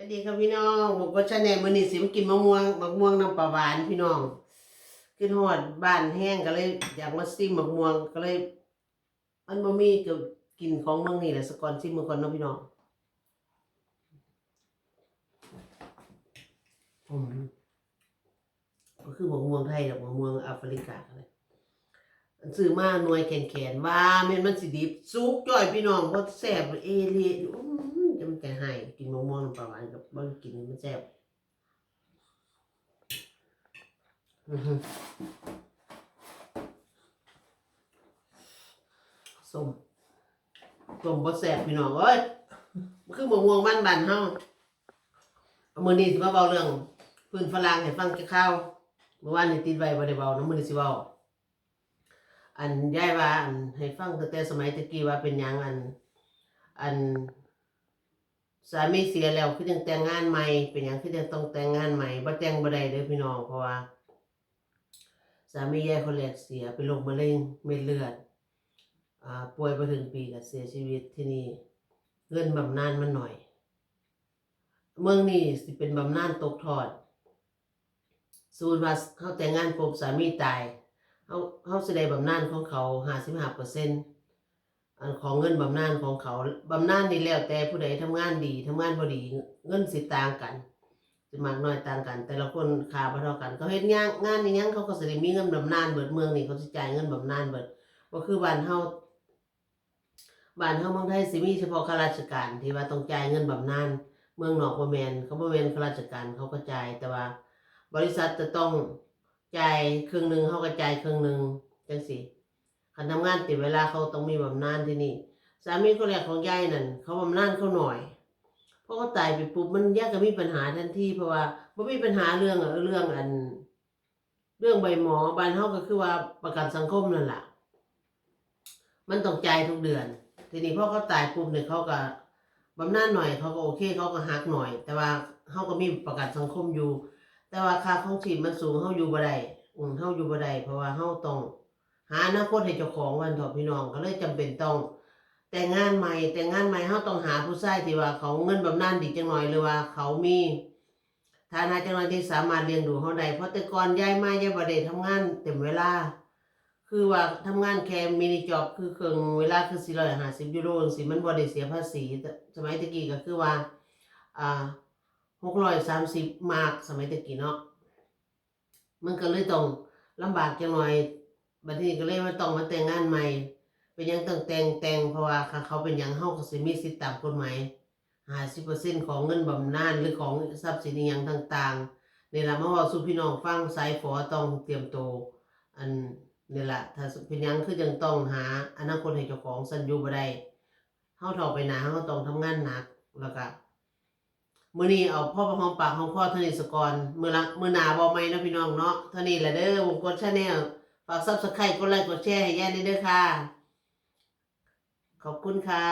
สวัสดีครับพี่น้องบอกว่าชาแนลมือนี้สิมากินมะม่วงมะม่วงน้ำปลาหวานพี่น้องขึ้นฮอดบ้านแห้งก็เลย อยากมาซิมมะม่วงก็เลย มันบ่มีก็กินของเมืองนี่แหละสกอนซิมมือก่อนเนาะพี่น้องผมก็คือมะม่วงไทยดอกมะม่วงแอฟริกาเลยอันซื้อมาหน่วยแขนๆว่าแม่นมันสิดิบสุกจ้อยพี่น้องบ่แซ่บเอเลีย อื้อจะมันใจให้กินมะม่วงน้ำปลาหวานกับบ่กินมันแซ่บอื้อหือส้มส้มบ่แซ่บพี่น้องเอ้ยมันคือมะม่วงบ้านบ้านๆเฮาเอามื้อนี้สิมาเว้าเรื่องพื้นฝรั่งให้ฟังจะข้าวเมื่อวานนี่ติดไว้บ่ได้เว้านะมื้อนี้สิเว้าอันยายว่าอันให้ฟังตั้งแต่สมัยตะกี้ว่าเป็นหยังอัน อัน สามีเสียแล้วคือยังแต่งงานใหม่ เป็นหยังคือยังต้องแต่งงานใหม่บ่แต่งบ่ได้เด้อพี่น้องเพราะว่า สามีแยายคนแรกเสียเป็นโรคมะเร็งเม็ดเลือดอ่าป่วยมาถึงปีก็เสียชีวิตที่นี่เงินบำนาญมันหน่อย เมืองนี้สิเป็นบำนาญตกทอดสมมุติว่าเขาแต่งงานปุ๊บสามีตายเขาเขาแสดงบำนาญของเขาห้าสิบห้าเปอร์เซ็นต์ อันของเงินบำนาญของเขาบำนาญนี่แล้วแต่ผู้ใดทำงานดีทำงานบ่ดีเงินสิต่างกันสิมากน้อยต่างกัน แต่ละคนค่าบ่เท่ากันเขาเฮ็ดงานงานนี่ยังเขาก็สิได้มีเงินบำนาญเบิดเมืองนี่เขาสิจ่ายเงินบำนาญเบิดบ่คือบ้านเฮาบ้านเฮาเมืองไทยสิมีเฉพาะข้าราชการที่ว่าต้องจ่ายเงินบำนาญเมืองนอกบ่แม่นเขาบ่แม่นข้าราชการเขาก็จ่ายแต่ว่า บริษัทจะต้องจ่ายครึ่งหนึ่งเขาก็จ่ายครึ่งหนึ่งจังสิ คันทำงานติดเวลาเขาต้องมีบำนาญที่นี่ สามีคนแรกของยายนั่นเขาบำนาญเขาหน่อยเพราะเขาตายไปปุ๊บมันยากก็มีปัญหาทันทีเพราะว่าบ่มีปัญหาเรื่องอะเรื่องอัน เรื่องใบหมอบ้านเฮาก็คือว่าประกันสังคมนั่นแหละมันต้องจ่ายทุกเดือน ทีนี้พอเขาตายปุ๊บเนี่ยเขาก็บำนาญหน่อยเขาก็โอเคเขาก็หักหน่อย แต่ว่าเฮาก็มีประกันสังคมอยู่ แต่ว่าค่าของชีพมันสูงเฮาอยู่บ่ได้อืมเฮาอยู่บ่ได้เพราะว่าเฮาต้อง หาอนาคตให้เจ้าของวันถอะพี่น้องก็เลยจำเป็นต้อง แต่งงานใหม่แต่งงานใหม่เฮาต้องหาผู้ชายที่ว่าเขาเงินบำนาญดีจังหน่อยหรือว่า เขามีฐานะจังหน่อยที่สามารถเลี้ยงดูเฮาได้เพราะแต่ก่อนยายมาย้ายบ่ได้ทำงานเต็มเวลา คือว่าทำงานแค่มินิจ็อบคือเครึ่องเวลาคือ450ยูโรจังซี่มันบ่ได้เสียภาษีสมัยตะกี้ก็คือว่าอ่าหกร้อยสามสิบมาร์กสมัยตะกี้เนาะมันก็เลยต้องลำบากจังหน่อย บัดนี้ก็เลยมาต้องมาแต่งงานใหม่ เป็นยังต้องแต่งแต่งเพราะว่าเขาเป็นยังเฮาก็สิมีสิทธิตามกฎหมาย50%ของเงินบำนาญหรือของทรัพย์สินอหยังต่างๆนี่ล่ะมาว้าสู่พี่น้องฟังสายฝอต้องเตรียมโตวอันนี่ล่ะถ้าเป็นยังคือยังต้องหาอนาคตให้เจ้าของสันอยู่บ่ได้เฮาเฒ่าไปหนาเฮาต้องทำงานหนักแล้วก็มื้อนี้เอาพ่อประหอมปากของพ่อเท่านี้สกอนมือละมือหนาบ่ใหม่นะพี่น้องเนาะเท่านี้แหละเด้อวงกดชาแนล ฝาก Subscribe กดไลค์กดแชร์ให้ยาด้วยค่ะ ขอบคุณค่ะ